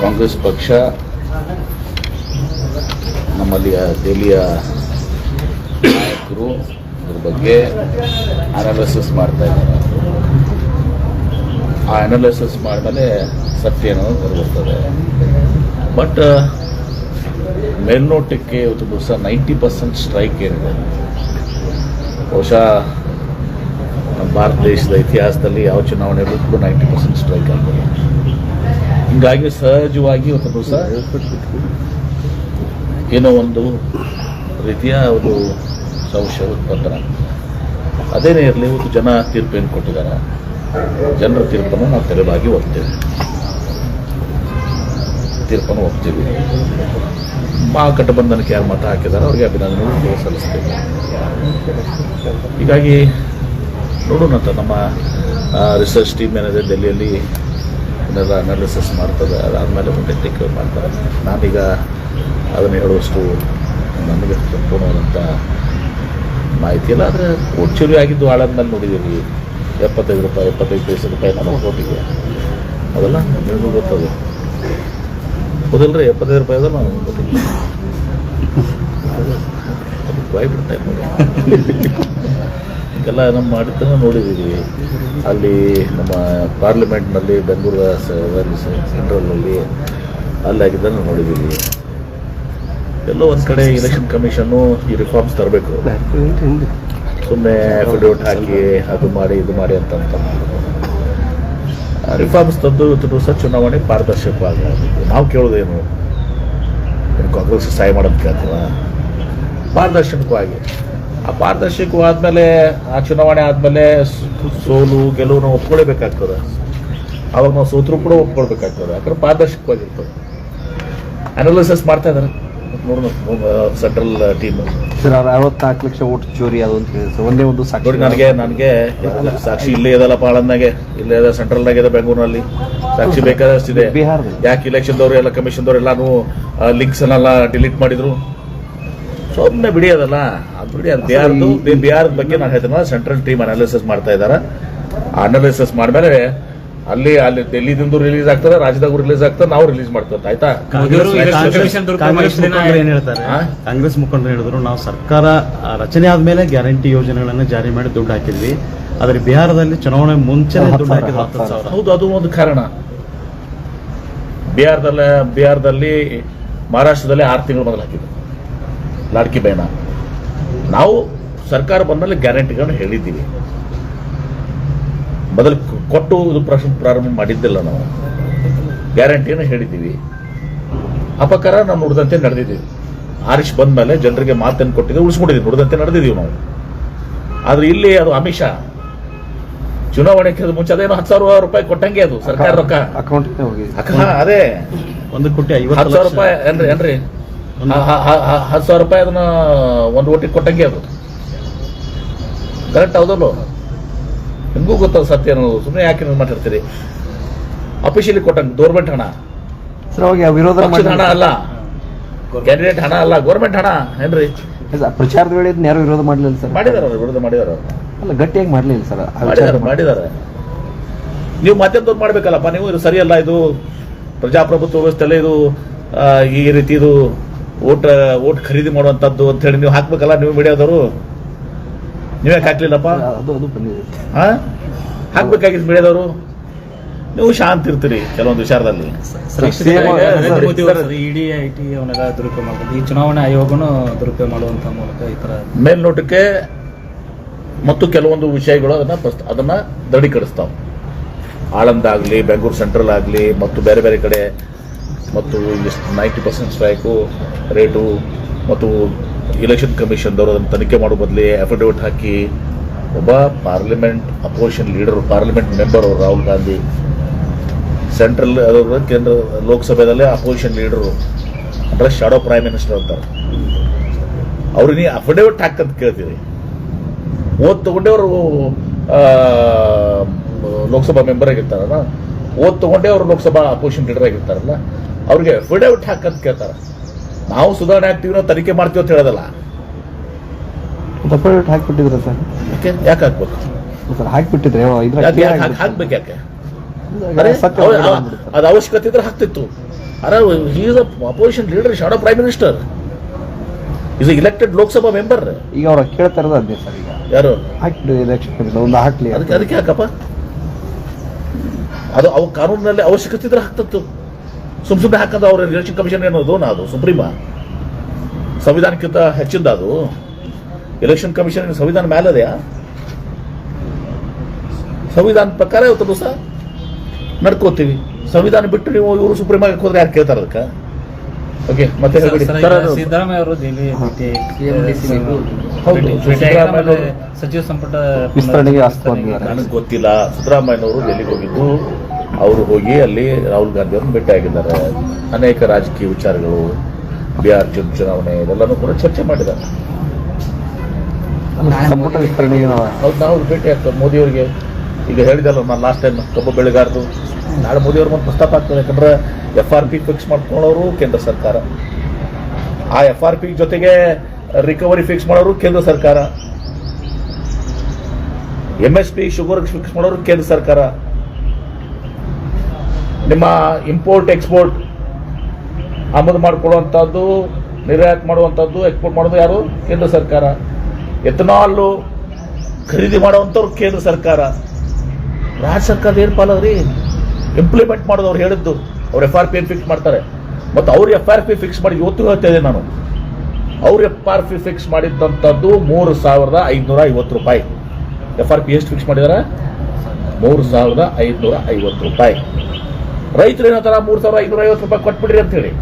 ಕಾಂಗ್ರೆಸ್ ಪಕ್ಷ ನಮ್ಮಲ್ಲಿ ದೆಹಲಿಯ ನಾಯಕರು ಅದ್ರ ಬಗ್ಗೆ ಅನಾಲಿಸಿಸ್ ಮಾಡ್ತಾ ಇದ್ದಾರೆ. ಆ ಅನಾಲಿಸಿಸ್ ಮಾಡಿದ್ಮೇಲೆ ಸತ್ಯ ಅನ್ನೋದು ಹೊರಬರ್ತದೆ ಬಟ್ ಮೇಲ್ನೋಟಕ್ಕೆ ಇವತ್ತು ದಿವಸ ನೈಂಟಿ ಪರ್ಸೆಂಟ್ ಸ್ಟ್ರೈಕ್ ಏನಿದೆ. ಬಹುಶಃ ಭಾರತ ದೇಶದ ಇತಿಹಾಸದಲ್ಲಿ ಯಾವ ಚುನಾವಣೆ ಕೂಡ ನೈಂಟಿ ಪರ್ಸೆಂಟ್ ಸ್ಟ್ರೈಕ್ ಆಗ್ತದೆ ಹಿಂಗಾಗಿ ಸಹಜವಾಗಿ ಒಂದು ದಿವಸ ಏನೋ ಒಂದು ರೀತಿಯ ಒಂದು ಸಂಶಯ ಉತ್ಪನ್ನ. ಅದೇನೇ ಇರಲಿ, ಇವತ್ತು ಜನ ತೀರ್ಪೇನು ಕೊಟ್ಟಿದ್ದಾರೆ. ಜನರ ತೀರ್ಪನ್ನು ನಾವು ತೆರವಾಗಿ ಒಪ್ತೇವೆ. ತೀರ್ಪನ್ನು ಒಪ್ತೀವಿ. ಮಹಾಗಠಬಂಧನಕ್ಕೆ ಯಾರು ಮತ ಹಾಕಿದ್ದಾರೆ ಅವರಿಗೆ ಅಭಿನಂದನೆಗಳು ಸಲ್ಲಿಸ್ತೇವೆ. ಹೀಗಾಗಿ ನೋಡೋಣ ಅಂತ ನಮ್ಮ ರಿಸರ್ಚ್ ಟೀಮ್ ಏನಿದೆ ಡೆಲ್ಲಿಯಲ್ಲಿ ಏನೆಲ್ಲ ಅನಾಲಿಸಿಸ್ ಮಾಡ್ತದೆ. ಅದಾದಮೇಲೆ ಮುಂದೆ ಟೇಕ್ ಮಾಡ್ತಾರೆ. ನಾನೀಗ ಅದನ್ನು ಹೇಳುವಷ್ಟು ನನಗೆ ಸಂಪೂರ್ಣವಾದಂಥ ಮಾಹಿತಿ ಇಲ್ಲ. ಆದರೆ ಕೋಟ್ ಚುರಿ ಆಗಿದ್ದು ಆಳಾದ್ಮೇಲೆ ನೋಡಿದ್ದೀವಿ ಎಪ್ಪತ್ತೈದು ರೂಪಾಯಿ, ಎಪ್ಪತ್ತೈದು ಪೈಸೆ ರೂಪಾಯಿ ನಾನು ಕೋಟಿಗೆ ಅದೆಲ್ಲ ನಿಮಗೂ ಗೊತ್ತದು. ಹೌದಲ್ರಿ ಎಪ್ಪತ್ತೈದು ರೂಪಾಯಿ ಅದ ನಾನು ಗೊತ್ತಿಲ್ಲ. ಬಾಯ್ ಬಿಡ್ತಾ ಎಲ್ಲ ನಮ್ಮ ಮಾಡಿದ್ದನ್ನು ನೋಡಿದ್ದೀವಿ. ಅಲ್ಲಿ ನಮ್ಮ ಪಾರ್ಲಿಮೆಂಟ್ನಲ್ಲಿ ಬೆಂಗಳೂರು ಸೆಂಟ್ರಲ್ನಲ್ಲಿ ಅಲ್ಲಿ ಆಗಿದ್ದನ್ನು ನೋಡಿದ್ದೀವಿ. ಎಲ್ಲೋ ಒಂದು ಕಡೆ ಇಲೆಕ್ಷನ್ ಕಮಿಷನ್ನು ಈ ರಿಫಾರ್ಮ್ಸ್ ತರಬೇಕು. ಸುಮ್ಮನೆ ಅಫಿಡವಿಟ್ ಹಾಕಿ ಅದು ಮಾಡಿ, ಇದು ಮಾಡಿ ಅಂತ ರಿಫಾರ್ಮ್ಸ್ ತಂದು ಇವತ್ತು ಸಹ ಚುನಾವಣೆ ಪಾರದರ್ಶಕವಾಗಿ ನಾವು ಕೇಳೋದೇನು ಕಾಂಗ್ರೆಸ್ ಸಹಾಯ ಮಾಡೋದು ಕೇಳ್ತೀವ ಪಾರದರ್ಶಕವಾಗಿ. ಆ ಪಾರದರ್ಶಕವಾದ್ಮೇಲೆ ಆ ಚುನಾವಣೆ ಆದಮೇಲೆ ಸೋಲು ಗೆಲುವು ನಾವು ಒಪ್ಕೊಳ್ಬೇಕಾಗ್ತದೆ. ಅವಾಗ ನಾವು ಸೋತರು ಕೂಡ ಒಪ್ಕೊಳ್ಬೇಕಾಗ್ತದೆ. ಯಾಕಂದ್ರೆ ಪಾರದರ್ಶಕವಾಗಿರ್ತದೆ. ಅನಾಲಿಸಿಸ್ ಮಾಡ್ತಾ ಇದ್ದಾರೆ. ಸೆಂಟ್ರಲ್ ಟೀಮ್ ಸರ್ ಅರವತ್ನಾಲ್ಕು ಲಕ್ಷ ಓಟ್ ಚೋರಿ ಅದು ಅಂತ ಹೇಳಿ ಸರ್ ಒಂದೇ ಒಂದು ಸಾಕ್ಷಿ ನೋಡಿ ನನಗೆ ನನಗೆ ಸಾಕ್ಷಿ ಇಲ್ಲೇ ಇದೆಲ್ಲ ಪಾಳನ್ನಾಗೆ ಇಲ್ಲೇ ಇದೆ ಸೆಂಟ್ರಲ್ನಾಗೆ ಇದೆ ಬೆಂಗಳೂರಿನಲ್ಲಿ. ಸಾಕ್ಷಿ ಬೇಕಾದಷ್ಟಿದೆ. ಬಿಹಾರದಲ್ಲಿ? ಯಾಕೆ ಇಲೆಕ್ಷನ್ದವ್ರು ಎಲ್ಲ ಕಮಿಷನ್ದವ್ರು ಎಲ್ಲಾನು ಲಿಂಕ್ಸ್ ಎಲ್ಲ ಡಿಲೀಟ್ ಮಾಡಿದ್ರು. ಸುಮ್ಮನೆ ಬಿಡಿ ಅದಲ್ಲ. ಅದು ಬಿಹಾರದು ಬಗ್ಗೆ ನಾನು ಹೇಳ್ತೀನಿ ಸೆಂಟ್ರಲ್ ಟೀಮ್ ಅನಾಲಿಸಿಸ್ ಮಾಡ್ತಾ ಇದ್ದಾರೆ ಅನಾಲಿಸಿಸ್ ಮಾಡ್ಮೇಲೆ ಅಲ್ಲಿ ಅಲ್ಲಿ ಡೆಲ್ಲಿದಿಂದ ರಿಲೀಸ್ ಆಗ್ತದೆ ರಾಜ್ಯದಾಗ ರಿಲೀಸ್ ಆಗ್ತದೆ ನಾವು ರಿಲೀಸ್ ಮಾಡ್ತೇವೆ ಆಯ್ತಾ? ಕಾಂಗ್ರೆಸ್ ಮುಖಂಡರು ಏನ್ ಹೇಳ್ತಾರೆ? ಹಾ? ಕಾಂಗ್ರೆಸ್ ಮುಖಂಡರು ಹೇಳಿದ್ರು ನಾವು ಸರ್ಕಾರ ರಚನೆ ಆದ್ಮೇಲೆ ಗ್ಯಾರಂಟಿ ಯೋಜನೆಗಳನ್ನ ಜಾರಿ ಮಾಡಿ ದುಡ್ಡು ಹಾಕಿದ್ವಿ. ಆದ್ರೆ ಬಿಹಾರದಲ್ಲಿ ಚುನಾವಣೆ ಮುಂಚೆ ಹೌದು ಅದು ಒಂದು ಕಾರಣ. ಬಿಹಾರದಲ್ಲ ಬಿಹಾರದಲ್ಲಿ ಮಹಾರಾಷ್ಟ್ರದಲ್ಲಿ ಆರು ತಿಂಗಳು ಮೊದಲು ಹಾಕಿದ್ರು. ಲಾಡ್ಕಿ ಬೈನ. ನಾವು ಸರ್ಕಾರ ಬಂದ್ಮೇಲೆ ಗ್ಯಾರಂಟಿಗಳನ್ನು ಹೇಳಿದ್ದೀವಿ. ಮೊದಲು ಕೊಟ್ಟು ಇದು ಪ್ರಶ್ನೆ ಪ್ರಾರಂಭ ಮಾಡಿದ್ದಿಲ್ಲ ನಾವು. ಗ್ಯಾರಂಟಿಯನ್ನು ಹೇಳಿದ್ದೀವಿ. ಅಪಕಾರ ನಾವು ನುಡಿದಂತೆ ನಡೆದಿದ್ದೀವಿ ಆರಿಶ್ ಬಂದ್ಮೇಲೆ ಜನರಿಗೆ ಮಾತನ್ನು ಕೊಟ್ಟಿದ್ದೆ ಉಳಿಸ್ಕೊಂಡಿದ್ದೀವಿ. ನುಡಿದಂತೆ ನಡೆದಿದ್ದೀವಿ ನಾವು. ಆದರೆ ಇಲ್ಲಿ ಅದು ಅಮಿಷ. ಚುನಾವಣೆ ಮುಂಚೆ ಅದೇನು ಹತ್ತು ಸಾವಿರ ರೂಪಾಯಿ ಕೊಟ್ಟಂಗೆ ಅದು ಸರ್ಕಾರ ರೊಕ್ಕ. ಅಕೌಂಟ್ ಅದೇ. ಒಂದು ಕೋಟಿ ಹತ್ತು ಐವತ್ತು ಸಾವಿರ ರೂಪಾಯಿ ಏನ್ರಿ ಏನ್ರಿ ಹತ್ತು ಸಾವಿರ ರೂಪಾಯಿ ಅದನ್ನ ಒಂದು ಓಟಿಗೆ ಕೊಟ್ಟಂಗೆ ಅದು. ಕರೆಕ್ಟ್ ಹೌದಲ್ಲೋ? ನಿಮಗೂ ಗೊತ್ತದ ಸತ್ಯ ಅನ್ನೋದು ಸುಮ್ಮನೆ ಯಾಕೆ ನೀವು ಮಾತಾಡ್ತೀರಿ? ಅಫಿಷಿಯಲಿ ಕೊಟ್ಟಂಗೆ ಗೌರ್ಮೆಂಟ್ ಹಣ. ವಿರೋಧ ಹಣ ಅಲ್ಲ. ಕ್ಯಾಂಡಿಡೇಟ್ ಹಣ ಅಲ್ಲ ಗೌರ್ಮೆಂಟ್ ಹಣ ಏನ್ರಿ? ಪ್ರಚಾರದ ವೇಳೆ ಯಾರು ವಿರೋಧ ಮಾಡಲಿಲ್ಲ ಸರ್ ಮಾಡಿದಾರ ವಿರೋಧ ಮಾಡಿದಾರ ಅಲ್ಲ ಗಟ್ಟಿಯಾಗಿ ಮಾಡಲಿಲ್ಲ ಸರ್ ಮಾಡಿದಾರ ಮಾಡಿದ್ದಾರೆ ಮಾಡಿ- ಮಾಡಿದ್ದಾರೆ ನೀವು ಮಾಧ್ಯಮದವ್ರು ಮಾಡ್ಬೇಕಲ್ಲಪ್ಪ? ನೀವು ಇದು ಸರಿಯಲ್ಲ ಇದು ಪ್ರಜಾಪ್ರಭುತ್ವ ವ್ಯವಸ್ಥೆಲ್ಲ ಇದು ಈ ರೀತಿ ಇದು ಓಟ್ ಓಟ್ ಖರೀದಿ ಮಾಡುವಂತದ್ದು ಅಂತ ಹೇಳಿ ನೀವು ಹಾಕ್ಬೇಕಲ್ಲ ನೀವು ಮೀಡಿಯಾದವರು? ನೀವೇ ಹಾಕ್ಲಿಲ್ಲಪ್ಪ? ಹಾಕ್ಬೇಕಾಗಿತ್ತು ಮೀಡಿಯಾದವರು? ನೀವು ಶಾಂತ ಇರ್ತೀರಿ ಕೆಲವೊಂದು ವಿಚಾರದಲ್ಲಿ. ಇಡಿ ಐ ಟಿ ಅವನ್ನೆಲ್ಲ ದುರುಪಯೋಗ ಮಾಡ್ತೀವಿ ಈ ಚುನಾವಣಾ ಆಯೋಗನು ದುರುಪಯೋಗ ಮಾಡುವಂತ ಮೂಲಕ ಈ ತರ ಮೇಲ್ನೋಟಕ್ಕೆ ಮತ್ತು ಕೆಲವೊಂದು ವಿಷಯಗಳು ಅದನ್ನ ಅದನ್ನ ದೃಢೀಕರಿಸ್ತಾವ. ಆಳಂದ ಆಗಲಿ ಬೆಂಗಳೂರು ಸೆಂಟ್ರಲ್ ಆಗಲಿ ಮತ್ತು ಬೇರೆ ಬೇರೆ ಕಡೆ ಮತ್ತು ಎಷ್ಟು ನೈಂಟಿ ಪರ್ಸೆಂಟ್ ಸ್ಟ್ರೈಕು ರೇಟು ಮತ್ತು ಇಲೆಕ್ಷನ್ ಕಮಿಷನ್ದವರು ಅದನ್ನು ತನಿಖೆ ಮಾಡೋ ಬದಲಿ ಅಫಿಡವಿಟ್ ಹಾಕಿ ಒಬ್ಬ parliament opposition leader parliament member Rahul Gandhi central ಅದರ ಕೇಂದ್ರ ಲೋಕಸಭೆಯಲ್ಲಿ ಅಪೋಸಿಷನ್ ಲೀಡರು ಅಂದರೆ ಶಾಡೋ ಪ್ರೈಮ್ ಮಿನಿಸ್ಟರ್ ಅಂತಾರೆ. ಅವ್ರಿಗೆ ನೀವು ಅಫಿಡವಿಟ್ ಹಾಕಂತ ಕೇಳ್ತೀರಿ. ಓದ್ ತಗೊಂಡೇ ಅವರು ಲೋಕಸಭಾ ಮೆಂಬರ್ ಆಗಿರ್ತಾರಲ್ಲ, ಓದ್ ತಗೊಂಡೇ ಅವರು ಲೋಕಸಭಾ ಅಪೋಸಿಷನ್ ಲೀಡರ್ ಆಗಿರ್ತಾರಲ್ಲ ಅವ್ರಿಗೆ ಅಫಿಡವಿಟ್ ಹಾಕಂತ ಕೇಳ್ತಾರೆ. ನಾವು ಸುಧಾರಣೆ ಆಗ್ತೀವಿ ನಾವು ತನಿಖೆ ಮಾಡ್ತೀವಿ ಅಂತ ಹೇಳೋದಲ್ಲ. ಅಫಿಡವಿಟ್ ಹಾಕ್ಬಿಟ್ಟಿದ್ರೆ ಸರ್? ಯಾಕೆ? ಹಾಕ್ಬೇಕು? ಸರ್ ಹಾಕ್ಬಿಟ್ಟಿದ್ರೆ ಹಾಕ್ಬೇಕು ಯಾಕೆ. ಅದು ಅವಶ್ಯಕತೆ ಇದ್ರೆ ಹಾಕ್ತಿತ್ತು. ಅರೆ is opposition leader shadow prime minister is elected Lok Sabha member ಈಗ ಅವ್ರು ಕೇಳ್ತಾ ಇರೋದು ಅದೇ ಸರ್ ಈಗ. ಯಾರು? ಹಾಕ್ಲಿ ಎಲೆಕ್ಷನ್ ಒಂದು ಹಾಕ್ಲಿ ಅದಕ್ಕೆ ಅದಕ್ಕೆ ಹಾಕಪ್ಪ ಅದು ಅವು ಕಾನೂನಿನಲ್ಲಿ ಅವಶ್ಯಕತೆ ಇದ್ರೆ ಹಾಕ್ತತ್ತು. ಸುಮ್ ಸುಮ್ಮನೆ ಹಾಕೋದು ಅವ್ರ ಎಲೆಕ್ಷನ್ ಕಮಿಷನ್ ಏನದು? ನಾ ಅದು ಸುಪ್ರೀಮ. ಸಂವಿಧಾನಕ್ಕಿಂತ ಹೆಚ್ಚಿಂದ ಅದು. ಎಲೆಕ್ಷನ್ ಕಮಿಷನ್ ಸಂವಿಧಾನ ಮೇಲದೆಯಾ ಸಂವಿಧಾನ ಪ್ರಕಾರ ಇವತ್ತು ದಿವಸ ನಡ್ಕೋತೀವಿ. ಸಂವಿಧಾನ ಬಿಟ್ಟು ನೀವು ಇವರು ಸುಪ್ರೀಂ ಆಗಿ ಹೋದ್ರೆ ಯಾರು ಕೇಳ್ತಾರೆ ಅದಕ್ಕೆ? ಓಕೆ ಮತ್ತೆ ಸಿದ್ದರಾಮಯ್ಯ ಅವರು ಸಚಿವ ಸಂಪುಟ ವಿಸ್ತರಣೆಗೆ ನನಗೆ ಗೊತ್ತಿಲ್ಲ. ಸಿದ್ದರಾಮಯ್ಯನವರು ಡೆಲ್ಲಿಗೆ ಹೋಗಿದ್ದು. ಅವರು ಹೋಗಿ ಅಲ್ಲಿ ರಾಹುಲ್ ಗಾಂಧಿ ಅವ್ರನ್ನ ಭೇಟಿಯಾಗಿದ್ದಾರೆ ಅನೇಕ ರಾಜಕೀಯ ವಿಚಾರಗಳು ಬಿಹಾರ್ ಚುನ್ ಚುನಾವಣೆ ಇದೆಲ್ಲನೂ ಕೂಡ ಚರ್ಚೆ ಮಾಡಿದ್ದಾರೆ. ಸಂಪುಟ ವಿಸ್ತರಣೆಗೆ ನಾವು ಹೌದು ನಾವು ಭೇಟಿ ಆಗ್ತದೆ ಮೋದಿಯವರಿಗೆ ಈಗ ಹೇಳಿದಲ್ಲ ನಾನು ಲಾಸ್ಟ್ ಟೈಮ್ ಕಬ್ಬು ಬೆಳೆಗಾರದು ನಾಳೆ ಮೋದಿಯವ್ರ ಮತ್ತೆ ಪ್ರಸ್ತಾಪ ಆಗ್ತದೆ. ಯಾಕಂದ್ರೆ ಎಫ್ ಆರ್ ಪಿ ಫಿಕ್ಸ್ ಮಾಡ್ಕೊಳ್ಳೋರು ಕೇಂದ್ರ ಸರ್ಕಾರ. ಆ ಎಫ್ ಆರ್ ಪಿ ಜೊತೆಗೆ ರಿಕವರಿ ಫಿಕ್ಸ್ ಮಾಡೋರು ಕೇಂದ್ರ ಸರ್ಕಾರ. M S P sugar fix ಮಾಡೋರು ಕೇಂದ್ರ ಸರ್ಕಾರ. ನಿಮ್ಮ ಇಂಪೋರ್ಟ್ ಎಕ್ಸ್ಪೋರ್ಟ್ ಆಮದು ಮಾಡಿಕೊಡುವಂಥದ್ದು ನಿರ್ಯಾತ ಮಾಡುವಂಥದ್ದು ಎಕ್ಸ್ಪೋರ್ಟ್ ಮಾಡೋದು ಯಾರು? ಕೇಂದ್ರ ಸರ್ಕಾರ. ಎಥನಾಲು ಖರೀದಿ ಮಾಡುವಂಥವ್ರು ಕೇಂದ್ರ ಸರ್ಕಾರ. ರಾಜ್ಯ ಸರ್ಕಾರದ ಏನು ಪಾಲದ್ರಿ ಇಂಪ್ಲಿಮೆಂಟ್ ಮಾಡೋದು ಅವ್ರು ಹೇಳಿದ್ದು. ಅವ್ರು ಎಫ್ ಆರ್ ಪಿ ಫಿಕ್ಸ್ ಮಾಡ್ತಾರೆ. ಮತ್ತು ಅವ್ರು ಎಫ್ ಆರ್ ಪಿ ಫಿಕ್ಸ್ ಮಾಡಿ ಇವತ್ತು ಹೇಳ್ತಾ ನಾನು. ಅವ್ರು ಎಫ್ ಆರ್ ಪಿ ಫಿಕ್ಸ್ ಮಾಡಿದ್ದಂಥದ್ದು ಮೂರು ಸಾವಿರದ ಐದುನೂರ ಐವತ್ತು ರೂಪಾಯಿ. ಎಫ್ ಆರ್ ಪಿ ಎಷ್ಟು ಫಿಕ್ಸ್ ಮಾಡಿದಾರೆ? ಮೂರು ಸಾವಿರದ ಐದುನೂರ ಐವತ್ತು ರೂಪಾಯಿ. ರೈತರು ತರ ಮೂರು ಸಾವಿರ ಐನೂರ ಐವತ್ತು ರೂಪಾಯಿ ಕೊಟ್ಬಿಡ್ರಿ ಅಂತ ಹೇಳಿ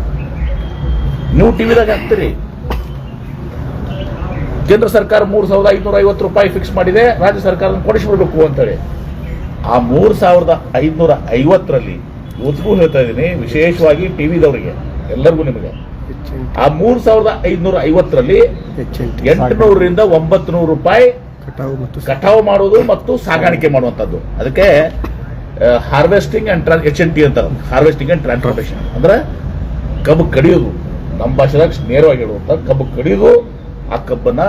ನೀವು ಟಿವಿದಾಗ ಹಾಕ್ತೀರಿ. ಕೇಂದ್ರ ಸರ್ಕಾರ ಮೂರು ಸಾವಿರದ ಐನೂರ ಐವತ್ತು ರೂಪಾಯಿ ಫಿಕ್ಸ್ ಮಾಡಿದೆ ರಾಜ್ಯ ಸರ್ಕಾರ ಕೊಡಿಸ್ಬಿಡ್ಬೇಕು ಅಂತೇಳಿ. ಆ ಮೂರು ಸಾವಿರದ ಐದುನೂರ ಐವತ್ತರಲ್ಲಿ ಇವತ್ತಿಗೂ ಹೇಳ್ತಾ ಇದ್ದೀನಿ ವಿಶೇಷವಾಗಿ ಟಿವಿದವರಿಗೆ ಎಲ್ಲರಿಗೂ ನಿಮಗೆ. ಆ ಮೂರು ಸಾವಿರದ ಐದುನೂರ ಐವತ್ತರಲ್ಲಿ ಎಂಟುನೂರರಿಂದ ಒಂಬತ್ತು ನೂರು ರೂಪಾಯಿ ಕಟಾವು ಮಾಡುವುದು ಮತ್ತು ಸಾಗಾಣಿಕೆ ಮಾಡುವಂಥದ್ದು. ಅದಕ್ಕೆ ಹಾರ್ವೆಸ್ಟಿಂಗ್ ಅಂಡ್ ಟ್ರಾನ್ ಎಚ್ ಎನ್ ಟಿ ಅಂತಾರೆ ಹಾರ್ವೆಸ್ಟಿಂಗ್ ಅಂಡ್ ಟ್ರಾನ್ಸ್ಪೋರ್ಟೇಷನ್ ಅಂದ್ರೆ ಕಬ್ಬು ಕಡಿಯೋದು ನಮ್ಮ ಭಾಷೆದಾಗ ನೇರವಾಗಿ ಹೇಳುವಂತ ಕಬ್ಬು ಕಡಿಯೋದು ಆ ಕಬ್ಬನ್ನ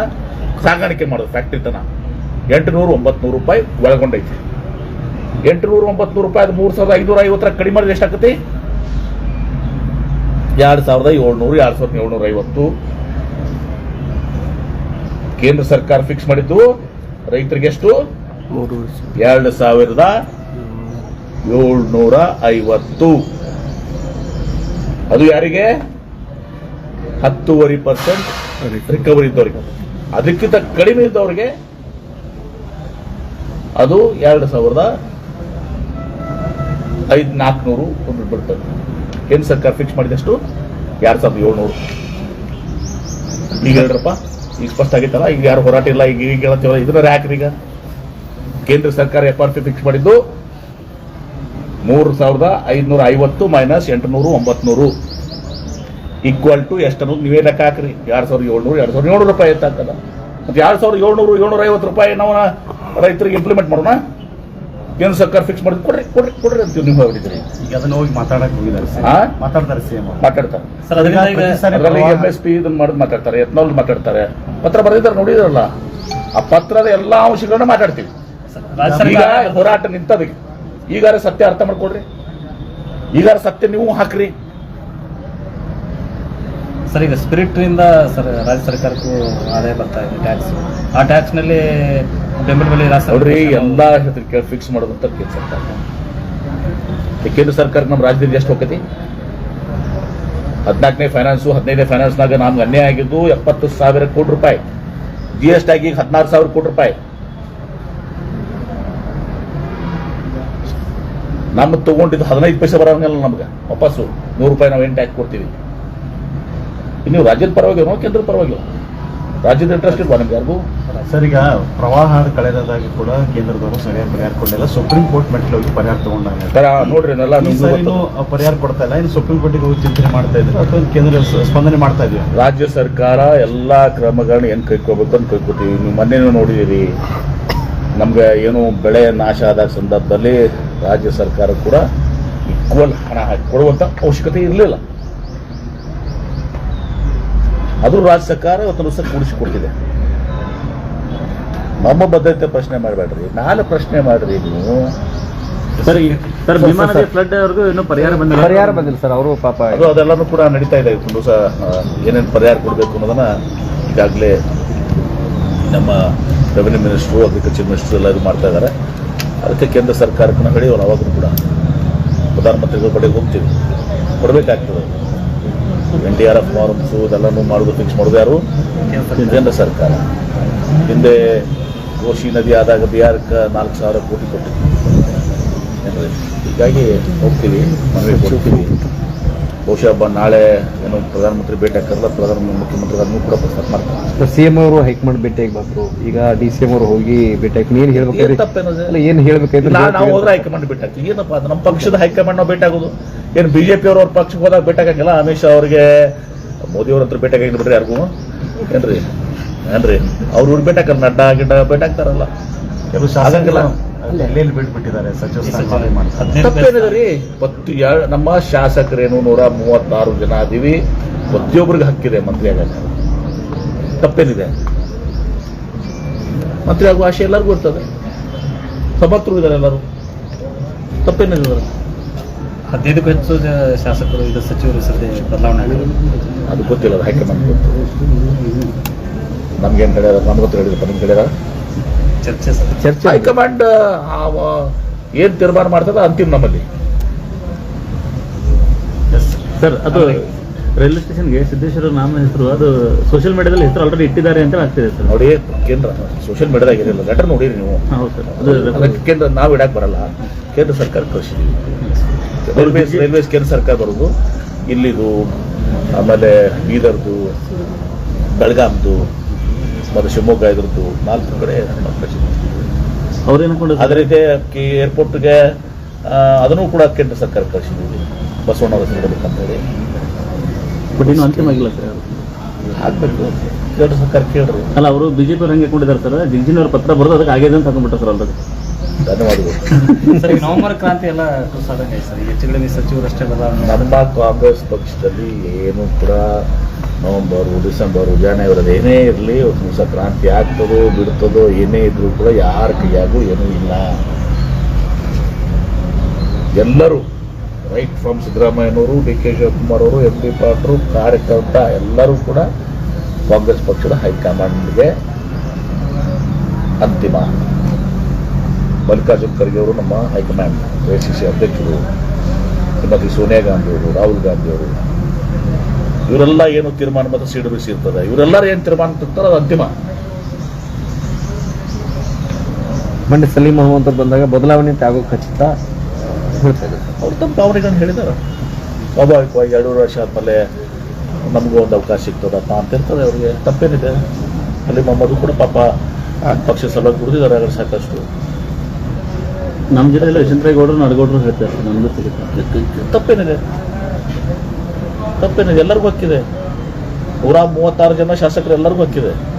ಸಾಗಾಣಿಕೆ ಮಾಡೋದು ಫ್ಯಾಕ್ಟ್ರಿ ತನ. ಎಂಟುನೂರು ಒಂಬತ್ತನೂರು ರೂಪಾಯಿ ಒಳಗೊಂಡೈತಿ. ಎಂಟುನೂರು ಒಂಬತ್ತು ರೂಪಾಯಿ ಅದು ಮೂರು ಸಾವಿರದ ಐದುನೂರ ಐವತ್ತರ ಕಡಿಮೆ ಮಾಡಿದ್ರೆ ಎಷ್ಟಾಗತ್ತೆ? ಎರಡು ಸಾವಿರದ ಏಳ್ನೂರು ಎರಡು ಸಾವಿರದ ಏಳ್ನೂರ ಐವತ್ತು ಕೇಂದ್ರ ಸರ್ಕಾರ ಫಿಕ್ಸ್ ಮಾಡಿದ್ದು ರೈತರಿಗೆ ಎಷ್ಟು? ಎರಡು ಸಾವಿರದ ಏಳ್ನೂರ ಐವತ್ತು ಅದು ಯಾರಿಗೆ? ಹತ್ತುವರೆ ಪರ್ಸೆಂಟ್ ರಿಕವರಿ ಇದ್ದವ್ರಿಗೆ. ಅದಕ್ಕಿಂತ ಕಡಿಮೆ ಇದ್ದವ್ರಿಗೆ ಅದು ಎರಡು ಸಾವಿರದ ಐದ್ ನಾಲ್ಕುನೂರು ಒಂದು ಬರ್ತದೆ ಕೇಂದ್ರ ಸರ್ಕಾರ ಫಿಕ್ಸ್ ಮಾಡಿದಷ್ಟು ಎರಡು ಸಾವಿರದ ಏಳ್ನೂರು. ಈಗ ಹೇಳ್ರಪ್ಪ, ಈಗ ಸ್ಪಷ್ಟ ಆಗೈತಲ್ಲ, ಈಗ ಯಾರು ಹೋರಾಟ ಇಲ್ಲ, ಈಗ ಈಗ ಹೇಳ್ತೀವಲ್ಲ ಇದನ್ನ ಯಾಕ್ರೀಗ? ಈಗ ಕೇಂದ್ರ ಸರ್ಕಾರ ಎಫ್ ಆರ್ ಪಿ ಫಿಕ್ಸ್ ಮಾಡಿದ್ದು ಮೂರು ಸಾವಿರದ ಐದುನೂರ ಐವತ್ತು ಮೈನಸ್ ಎಂಟುನೂರು ಒಂಬತ್ನೂರು. ಈಕ್ವಲ್ ಟು ಎಷ್ಟು ಅನ್ನೋದು ನೀವೇ ಲೆಕ್ಕ ಹಾಕ್ರಿ. ಎರಡು ಸಾವಿರದ ಏಳ್ನೂರು ಎರಡು ಸಾವಿರದ ಏಳ್ನೂರು ರೂಪಾಯಿ ಎತ್ತಾಗ್ತದ. ಮತ್ತು ಎರಡು ಸಾವಿರದ ಏಳ್ನೂರು ಏಳ್ನೂರ ಐವತ್ತು ರೂಪಾಯಿ ನಾವು ರೈತರಿಗೆ ಇಂಪ್ಲಿಮೆಂಟ್ ಮಾಡೋಣ. ಕೇಂದ್ರ ಸರ್ಕಾರ ಫಿಕ್ಸ್ ಮಾಡಿದ್ ಕೊಡ್ರಿ ಕೊಡ್ರಿ ಕೊಡ್ರಿ ಅಂತ ನೀವು ಹೇಳ್ಬಿಟ್ಟಿದ್ರಿ ಈಗ ಅದನ್ನ ಹೋಗಿ ಮಾತಾಡಕ್ಕೆ ಹೋಗಿದ್ದಾರೆ ಸರ್. ಮಾತಾಡ್ತಾರೆ ಸೇಮ್ ಮಾತಾಡ್ತಾರೆ. ಸರ್ ಅದರಿಂದ ಈಗ ಪ್ರತಿ ಸಾರಿ ಅದರಲ್ಲಿ ಪ್ರವಾಹ- ಎಂ ಎಸ್ ಪಿ ಇದನ್ನ ಮಾಡೋದು ಮಾತಾಡ್ತಾರೆ ಎತ್ನಾಲ್ ಮಾತಾಡ್ತಾರೆ. ಪತ್ರ ಬರೆದಿದ್ದಾರೆ ನೋಡಿದ್ರಲ್ಲ? ಆ ಪತ್ರದ ಎಲ್ಲಾ ಅಂಶಗಳನ್ನ ಮಾತಾಡ್ತೀವಿ. ಈಗ ಹೋರಾಟ ನಿಂತದಕ್ಕೆ. ಈಗಾರ ಸತ್ಯ ಅರ್ಥ ಮಾಡ್ಕೊಡ್ರಿ ಈಗಾರ ಸತ್ಯ ನೀವು ಹಾಕ್ರಿ. ಸರ್ ಈಗ ಸ್ಪಿರಿಟ್ ಇಂದ ಸರ್ ರಾಜ್ಯ ಸರ್ಕಾರಕ್ಕೂ ಆದಾಯ ಬರ್ತಾ ಇದೆ ಟ್ಯಾಕ್ಸ್ ಆ ಟ್ಯಾಕ್ಸ್ನಲ್ಲಿ ಬೆಂಬಲ ಬೆಲೆ ನೋಡ್ರಿ ಎಲ್ಲ ಕೇಳಿ ಫಿಕ್ಸ್ ಮಾಡೋದಂತ ಕೇಂದ್ರ ಸರ್ಕಾರ. ಕೇಂದ್ರ ಸರ್ಕಾರ ನಮ್ಮ ರಾಜ್ಯದಲ್ಲಿ ಎಷ್ಟು ಹೋಗತಿ ಹದಿನಾಲ್ಕನೇ ಫೈನಾನ್ಸು ಹದಿನೈದನೇ ಫೈನಾನ್ಸ್ನಾಗ ನಮ್ಗೆ ಅನ್ಯಾಯ ಆಗಿದ್ದು ಎಪ್ಪತ್ತು ಸಾವಿರ ಕೋಟಿ ರೂಪಾಯಿ. ಜಿ ಎಸ್ ಟಿ ಆಗಿ ಹದಿನಾರು ಸಾವಿರ ಕೋಟಿ ರೂಪಾಯಿ. ನಮ್ಮ ತಗೊಂಡಿದ್ದು ಹದಿನೈದು ಪೈಸೆ ಬರೋಂಗಿಲ್ಲ ನಮ್ಗೆ. ವಾಪಸ್ಸು ನೂರು ರೂಪಾಯಿ ನಾವು ಏನು ಟ್ಯಾಕ್ಸ್ ಕೊಡ್ತೀವಿ ನೀವು ರಾಜ್ಯದ ಪರವಾಗಿಲ್ಲ ಕೇಂದ್ರದ ಪರವಾಗಿಲ್ಲ. ರಾಜ್ಯದ ಇಂಟ್ರೆಸ್ಟ್ ಇಲ್ವಾ ನಮ್ಗೆ ಯಾರಿಗೂ? ಸರ್ ಈಗ ಪ್ರವಾಹ ಕಳೆದಾಗಿ ಕೂಡ ಕೇಂದ್ರದವರು ಸರಿಯಾಗಿ ಪರಿಹಾರ ಕೊಡಲಿಲ್ಲ. ಸುಪ್ರೀಂ ಕೋರ್ಟ್ ಮೆಟ್ಲು ಹೋಗಿ ಪರಿಹಾರ ತಗೊಂಡಾಗ. ನೋಡ್ರಿ ಪರಿಹಾರ ಕೊಡ್ತಾ ಇಲ್ಲ. ಇನ್ನು ಸುಪ್ರೀಂ ಕೋರ್ಟಿಗೆ ಹೋಗಿ ಚಿಂತನೆ ಮಾಡ್ತಾ ಇದ್ರೆ ಅಥವಾ ಕೇಂದ್ರ ಸ್ಪಂದನೆ ಮಾಡ್ತಾ ಇದೀವಿ ರಾಜ್ಯ ಸರ್ಕಾರ ಎಲ್ಲಾ ಕ್ರಮಗಳನ್ನ ಏನ್ ಕೈಕೋಬೇಕು ಅಂತ ಕೈಕೋತೀವಿ ನೀವು ಮೊನ್ನೆನೂ ನೋಡಿದೀರಿ ನಮ್ಗೆ ಏನು ಬೆಳೆ ನಾಶ ಆದ ಸಂದರ್ಭದಲ್ಲಿ ರಾಜ್ಯ ಸರ್ಕಾರ ಕೂಡ ಈಕ್ವಲ್ ಹಣ ಹಾಕಿ ಕೊಡುವಂತ ಅವಶ್ಯಕತೆ ಇರಲಿಲ್ಲ. ಅದು ರಾಜ್ಯ ಸರ್ಕಾರ ಅದನ್ನು ಸಹ ಕೂಡಿಸಿಕೊಡ್ತಿದೆ ನಮ್ಮ ಬದ್ಧತೆ ಪ್ರಶ್ನೆ ಮಾಡಬೇಡ್ರಿ. ನಾಳೆ ಪ್ರಶ್ನೆ ಮಾಡ್ರಿ ನೀವು. ಸರ್ ಸರ್ ಫ್ಲಡ್ ಅವ್ರಿಗೂ ಇನ್ನೂ ಪರಿಹಾರ ಬಂದಿಲ್ಲ. ಪರಿಹಾರ ಬಂದಿಲ್ಲ ಸರ್ ಅವರು ಪಾಪ ಅದು ಅದೆಲ್ಲನೂ ಕೂಡ ನಡೀತಾ ಇದೆ. ತುಂಬ ದಿವಸ ಏನೇನು ಪರಿಹಾರ ಕೊಡಬೇಕು ಅನ್ನೋದನ್ನ ಈಗಾಗಲೇ ನಮ್ಮ ರೆವೆನ್ಯೂ ಮಿನಿಸ್ಟ್ರು ಅಗ್ರಿಕಲ್ಚರ್ ಮಿನಿಸ್ಟ್ರು ಎಲ್ಲ ಇದು ಮಾಡ್ತಾ ಇದ್ದಾರೆ. ಅದಕ್ಕೆ ಕೇಂದ್ರ ಸರ್ಕಾರಕ್ಕೆ ನಾವು ಹೇಳಿ ಅವಾಗಲೂ ಕೂಡ. ಪ್ರಧಾನಮಂತ್ರಿಗಳ ಕಡೆಗೆ ಹೋಗ್ತೀವಿ. ಕೊಡಬೇಕಾಗ್ತದೆ. N D R F forms ಇದೆಲ್ಲನು ಮಾಡೋದು ಫಿಕ್ಸ್ ಮಾಡೋದು ಯಾರು? ಕೇಂದ್ರ ಸರ್ಕಾರ. ಹಿಂದೆ ಕೋಶಿ ನದಿ ಆದಾಗ ಬಿಹಾರಕ್ಕೆ ನಾಲ್ಕು ಸಾವಿರ ಕೋಟಿ ಕೊಟ್ಟಿತ್ತು ಹೀಗಾಗಿ ಹೋಗ್ತೀವಿ ಮನವಿ ಕೊಡ್ತೀವಿ ಬಹುಶಃ ಒಬ್ಬ ನಾಳೆ ಏನು ಪ್ರಧಾನಮಂತ್ರಿ ಭೇಟಿ ಹಾಕಲ್ಲ ಪ್ರಧಾನ ಮುಖ್ಯಮಂತ್ರಿ ಅದನ್ನು ಕೂಡ ಪ್ರಸ್ತಾಪ ಮಾಡ್ತಾರೆ. ಸಿ ಎಂ ಅವರು ಹೈಕಮಾಂಡ್ ಭೇಟಿಯಾಗಿ ಬಂದರು. ಈಗ ಡಿ ಸಿ ಎಂ ಅವರು ಹೋಗಿ ಭೇಟಿಯಾಗಿ ಏನು ಹೇಳ್ಬೇಕು ಇಲ್ಲ ಏನು ಹೇಳ್ಬೇಕು ನಾವು ಹೋದ್ರೆ ಹೈಕಮಾಂಡ್ ಭೇಟಿ ಆಗ್ತೀವಿ. ಏನಪ್ಪ ಅದು ನಮ್ಮ ಪಕ್ಷದ ಹೈಕಮಾಂಡ್ ನಾವು ಭೇಟಿ ಆಗೋದು. ಏನು ಬಿಜೆಪಿ ಅವ್ರ ಪಕ್ಷಕ್ಕೆ ಹೋದಾಗ ಭೇಟಿ ಆಗಂಗಿಲ್ಲ? ಅಮಿತ್ ಶಾ ಅವರಿಗೆ ಮೋದಿ ಅವ್ರ ಹತ್ರ ಭೇಟಿ ಆಗಿಲ್ಲ ಬಿಡ್ರಿ ಯಾರಿಗೂ ಏನ್ರಿ? ಏನ್ರಿ? ಅವ್ರು ಇವ್ರು ಭೇಟಿ ಹಾಕಲ್ಲ ನಡ್ಡಾ ಗಿಡ್ಡ ಭೇಟಿ ಆಗ್ತಾರಲ್ಲ. ಕೆಲವು ಆಗಂಗಿಲ್ಲ. ಡೆಲ್ಲಿಯಲ್ಲಿ ಬಿಟ್ಬಿಟ್ಟಿದ್ದಾರೆ ಯಾ- ನಮ್ಮ ಶಾಸಕರೇನು ನೂರ ಮೂವತ್ತಾರು ಜನ ಅದೀವಿ ಪ್ರತಿಯೊಬ್ಬರಿಗೆ ಹಕ್ಕಿದೆ ಮಂತ್ರಿ ಆಗ ತಪ್ಪೇನಿದೆ. ಮಂತ್ರಿ ಆಗುವ ಆಶೆ ಎಲ್ಲರಿಗೂ ಇರ್ತದೆ. ಸಮರ್ಥರು ಇದ್ದಾರೆ ಎಲ್ಲರೂ. ತಪ್ಪೇನಿದೆ? ಹದಿನೈದಕ್ಕೂ ಹೆಚ್ಚು ಶಾಸಕರು ಇದು ಸಚಿವರು ಸದ್ಯ ಬದಲಾವಣೆ ಅದು ಗೊತ್ತಿಲ್ಲ ಹೈಕಮಾಂಡ್ ಗೊತ್ತು. ನಮ್ಗೇನು ಹೇಳ್ಯಾರ? ನಮ್ಗೆ ಗೊತ್ತಿಲ್ಲ ಹೇಳಿದಪ್ಪ ನಿಮ್ಗೆ ಚರ್ಚೆ ಹೈಕಮಾಂಡ್ ಏನು ತೀರ್ಮಾನ ಮಾಡ್ತದ ಅಂತಿಮ ನಮ್ಮಲ್ಲಿ. ಸರ್ ಅದು ರೈಲ್ವೆ ಸ್ಟೇಷನ್ಗೆ ಸಿದ್ದೇಶ್ವರ ನಾಮ ಹೆಸರು ಅದು ಸೋಷಿಯಲ್ ಮೀಡಿಯಾದಲ್ಲಿ ಹೆಸರು ಆಲ್ರೆಡಿ ಇಟ್ಟಿದ್ದಾರೆ ಅಂತ ಆಗ್ತಿದೆ ಸರ್ ನೋಡಿ ಕೇಂದ್ರ ಸೋಷಿಯಲ್ ಮೀಡಿಯಾದಾಗ ಇರಲಿಲ್ಲ ಲೆಟರ್ ನೋಡಿರಿ ನೀವು. ಹೌದು ಸರ್ ಅದು ಅದಕ್ಕೆ ಕೇಂದ್ರ ನಾವು ಇಡಕ್ ಬರಲ್ಲ. ಕೇಂದ್ರ ಸರ್ಕಾರ ಕಳಿಸಿದ್ವಿ ರೈಲ್ವೇಸ್ ರೈಲ್ವೇಸ್ ಕೇಂದ್ರ ಸರ್ಕಾರ ಬರೋದು ಇಲ್ಲಿದು ಆಮೇಲೆ ಬೀದರ್ದು ಬೆಳಗಾಂದು ಮತ್ತು ಶಿವಮೊಗ್ಗ ಇದ್ರದ್ದು ನಾಲ್ಕು ಕಡೆ ನಮ್ಮ ಕಳಿಸಿದ್ವಿ ಅವ್ರೇನು ಅದೇ ರೀತಿ ಏರ್ಪೋರ್ಟ್ಗೆ ಅದನ್ನು ಕೂಡ ಕೇಂದ್ರ ಸರ್ಕಾರ ಕಳಿಸಿದ್ವಿ. ಬಸವಣ್ಣವರ ಸಿಗಬೇಕಂತೇಳಿ ಬಟ್ ಇನ್ನೂ ಅಂತಿಮ ಆಗಿಲ್ಲ ಸರ್. ಆಗಬೇಕು. ಕೇಂದ್ರ ಸರ್ಕಾರ ಕೇಳ್ರಿ. ಅಲ್ಲ ಅವರು ಬಿಜೆಪಿ ಹಂಗೆ ಕೊಂಡಿದ್ದಾರೆ ಸರ್. ಜಿಗ್ಜಿನ್ ಅವ್ರ ಪತ್ರ ಬರೋದು ಅದಕ್ಕೆ ಆಗಿದೆ ಅಂತ ಹಾಕೊಂಡ್ಬಿಟ್ಟ ಸರ್ ಆಲ್ರೆಡಿ. ಧನ್ಯವಾದಗಳು. ಸರ್ ಈಗ ನವೆಂಬರ್ ಕ್ರಾಂತಿ ಎಲ್ಲ ಸಾಧನೆ ಸರ್. ಹೆಚ್ಚು ಕಡಿಮೆ ಸಚಿವರು ಅಷ್ಟೇ ನಮ್ಮ ಕಾಂಗ್ರೆಸ್ ಪಕ್ಷದಲ್ಲಿ ಏನು ಕೂಡ ನವಂಬರು ಡಿಸೆಂಬರು ಜಾನ್ವರಿ ಏನೇ ಇರಲಿ ಒಂದು ದಿವಸ ಕ್ರಾಂತಿ ಆಗ್ತದೋ ಬಿಡ್ತದೋ ಏನೇ ಇದ್ರೂ ಕೂಡ ಯಾರ ಕೈಯಾಗೂ ಏನೂ ಇಲ್ಲ. ಎಲ್ಲರೂ ರೈಟ್ ಫ್ರಮ್ ಸಿದ್ದರಾಮಯ್ಯನವರು ಡಿ ಕೆ ಶಿವಕುಮಾರ್ ಅವರು ಎಂ ಪಿ ಪಾಟ್ರು ಕಾರ್ಯಕರ್ತ ಎಲ್ಲರೂ ಕೂಡ ಕಾಂಗ್ರೆಸ್ ಪಕ್ಷದ ಹೈಕಮಾಂಡ್ಗೆ ಅಂತಿಮ. ಮಲ್ಲಿಕಾರ್ಜುನ್ ಖರ್ಗೆ ಅವರು ನಮ್ಮ ಹೈಕಮಾಂಡ್ ಎ ಸಿ ಸಿ ಅಧ್ಯಕ್ಷರು ಶ್ರೀಮತಿ ಸೋನಿಯಾ ಗಾಂಧಿ ಅವರು ರಾಹುಲ್ ಗಾಂಧಿ ಅವರು. ಇವರೆಲ್ಲ ಏನು ತೀರ್ಮಾನ ಮತ್ತು ಸಿಡಿಬಿಸಿ ಇರ್ತದೆ? ಇವರೆಲ್ಲರೂ ಏನು ತೀರ್ಮಾನ ತರ್ತಾರೆ ಅದು ಅಂತಿಮ. ಮೊನ್ನೆ ಸಲೀಂ ಅಂತ ಬಂದಾಗ ಬದಲಾವಣೆ ಅಂತ ಆಗೋ ಖಚಿತ ಅವ್ರು ತಮ್ಮ ಭಾವನೆಗಳನ್ನು ಹೇಳಿದಾರೆ ಸ್ವಾಭಾವಿಕವಾಗಿ ಎರಡೂವರೆ ವರ್ಷ ಆದಮೇಲೆ ನಮಗೂ ಒಂದು ಅವಕಾಶ ಸಿಗ್ತದಪ್ಪ ಅಂತ ಇರ್ತದೆ ಅವ್ರಿಗೆ. ತಪ್ಪೇನಿದೆ. ಅಲ್ಲಿ ಮೊಹಮ್ಮದು ಕೂಡ ಪಾಪ ಪಕ್ಷ ಸಲುವಾಗಿ ದುಡಿದಿದ್ದಾರೆ ಅದರ ಸಾಕಷ್ಟು. ನಮ್ಮ ಜಿಲ್ಲೆಯಲ್ಲಿ ಗೌಡ್ರು ನಡಗೌಡರು ಹೇಳ್ತಾರೆ. ನನಗೂ ಸಿಗುತ್ತೆ. ತಪ್ಪೇನಿದೆ. ತಪ್ಪೇನಿದೆ. ಎಲ್ಲರಿಗೂ ಹಕ್ಕಿದೆ. ನೂರ ಮೂವತ್ತಾರು ಜನ ಶಾಸಕರು ಎಲ್ಲರಿಗೂ ಹಕ್ಕಿದೆ.